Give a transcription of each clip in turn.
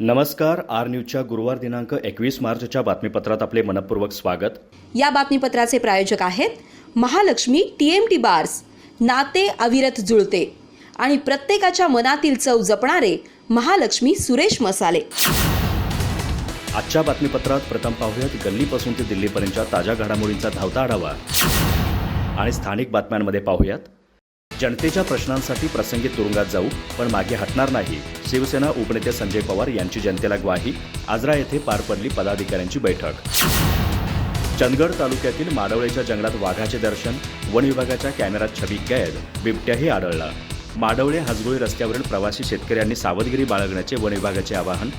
नमस्कार आर न्यूजच्या गुरुवार दिनांक एकवीस मार्चच्या बातमीपत्रात आपले मनपूर्वक स्वागत. या बातमीपत्राचे प्रायोजक आहेत Mahalakshmi T M T bars नाते अविरत जुळते आणि प्रत्येकाच्या मनातील चव जपणारे महालक्ष्मी सुरेश मसाले. आजच्या बातमीपत्रात प्रथम पाहूयात गल्लीपासून ते दिल्लीपर्यंतच्या ताज्या घडामोडींचा धावता आढावा. आणि स्थानिक बातम्यांमध्ये पाहूयात जनतेच्या प्रश्नांसाठी प्रसंगी तुरुंगात जाऊ पण मागे हटणार नाही. शिवसेना उपनेते संजय पवार यांची जनतेला ग्वाही आजरा येथे पार पडली पदाधिकाऱ्यांची बैठक. चंदगड तालुक्यातील माडवळेच्या जंगलात वाघाचे दर्शन वन विभागाच्या कॅमेरात छबी कैद बिबट्याही आढळला. माडवळे हजगोळी रस्त्यावरील प्रवासी शेतकऱ्यांनी सावधगिरी बाळगण्याचे वन विभागाचे आवाहन.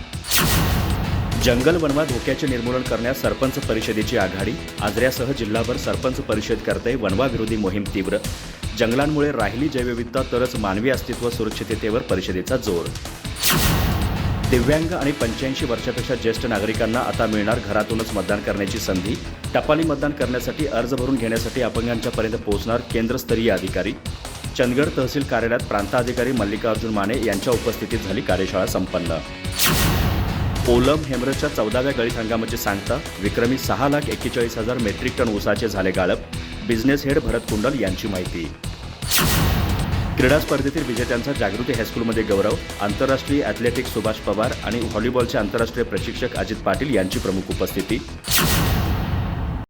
जंगल वनवा धोक्याचे निर्मूलन करण्यास सरपंच परिषदेची आघाडी आजऱ्यासह जिल्हाभर सरपंच परिषद करते वनवा विरोधी मोहीम तीव्र. जंगलांमुळे राहिली जैवविविधता तरच मानवी अस्तित्व सुरक्षिततेवर परिषदेचा जोर. दिव्यांग आणि पंच्याऐंशी वर्षापेक्षा ज्येष्ठ नागरिकांना आता मिळणार घरातूनच मतदान करण्याची संधी. टपाली मतदान करण्यासाठी अर्ज भरून घेण्यासाठी अपंगांच्यापर्यंत पोहोचणार केंद्रस्तरीय अधिकारी. चंदगड तहसील कार्यालयात प्रांताधिकारी मल्लिकार्जुन माने यांच्या उपस्थितीत झाली कार्यशाळा संपन्न. ओलम हेमरच्या चौदाव्या गळीत हंगामाची सांगता विक्रमी सहा लाख एक्केचाळीस हजार मेट्रिक टन ऊसाचे झाले गाळप बिझनेस हेड भरत कुंडल यांची माहिती. क्रीडा स्पर्धेतील विजेत्यांचा जागृती हायस्कूलमध्ये गौरव आंतरराष्ट्रीय ॲथलेटिक्स सुभाष पवार आणि व्हॉलीबॉलचे आंतरराष्ट्रीय प्रशिक्षक अजित पाटील यांची प्रमुख उपस्थिती.